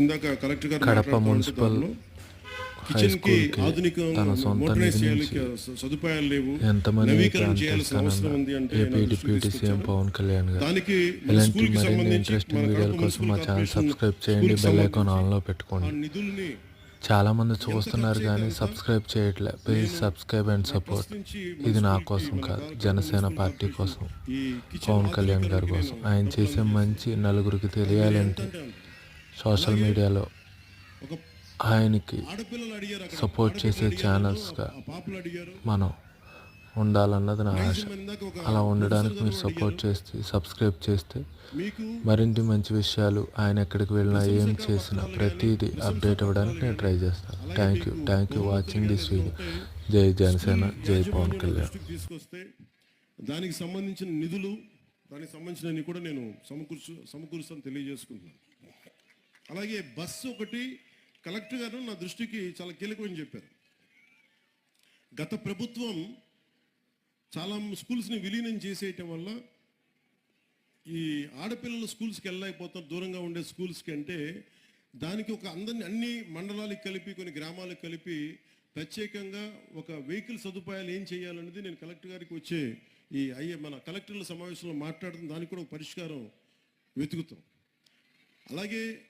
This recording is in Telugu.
ఇందాక కలెక్టర్ గారు కడప మున్సిపల్ హై స్కూల్కి ఆధునిక తన చేయాలి సదుపాయాలు లేవు. ఎంతమంది నవీకరణ ప్లాన్ చేయాల్సిన అవసరం ఉంది అంటే AP deputy CM. Pawan Kalyan గారు. దానికి ఇలాంటి స్కూల్కి మరిన్ని సంబంధించి ఇంట్రెస్టింగ్ మన వీడియోల కోసం మా ఛానల్ సబ్స్క్రైబ్ చేయండి స్కూల్ బెల్ ఐకాన్ సంబంధించి ఆన్లో ఆ పెట్టుకోండి నిధుల్ని చాలా మంది చూస్తున్నారు కానీ సబ్స్క్రైబ్ చేయట్లే. ప్లీజ్ సబ్స్క్రైబ్ అండ్ సపోర్ట్ ఇది నా కోసం కాదు జనసేన పార్టీ కోసం. పవన్ కళ్యాణ్ గారి కోసం. ఆయన చేసే మంచి నలుగురికి తెలియాలంటే సోషల్ మీడియాలో ఆయనకి. సపోర్ట్ చేసే ఛానల్స్గా మనం ఉండాలన్నది నా ఆశ. అలా ఉండడానికి మీరు సపోర్ట్ చేస్తే సబ్స్క్రైబ్ చేస్తే మరింటి మంచి విషయాలు ఆయన ఎక్కడికి వెళ్ళినా ఏం చేసినా ప్రతిదీ అప్డేట్ అవ్వడానికి నేను ట్రై చేస్తాను thank you thank you watching this video జై జనసేన జై పవన్ కళ్యాణ్ దానికి సంబంధించిన నిధులు దానికి సంబంధించినవి కూడా నేను సమకూర్చు సమకూరుస్తాను తెలియజేసుకుంటున్నాను. అలాగే బస్సు ఒకటి కలెక్టర్ గారు నా దృష్టికి చాలా కీలకమని చెప్పారు. గత ప్రభుత్వం చాలా స్కూల్స్ని విలీనం చేసేయటం వల్ల ఈ ఆడపిల్లలు స్కూల్స్కి వెళ్ళలేకపోతారు దూరంగా ఉండే స్కూల్స్కి అంటే దానికి ఒక అందరిని అన్ని మండలాలకు కలిపి కొన్ని గ్రామాలకు కలిపి ప్రత్యేకంగా ఒక వెహికల్ సదుపాయాలు ఏం చేయాలనేది నేను కలెక్టర్ గారికి వచ్చే ఈ అయ్యే మన కలెక్టర్ల సమావేశంలో మాట్లాడడం దానికి కూడా ఒక పరిష్కారం వెతుకుతాం. అలాగే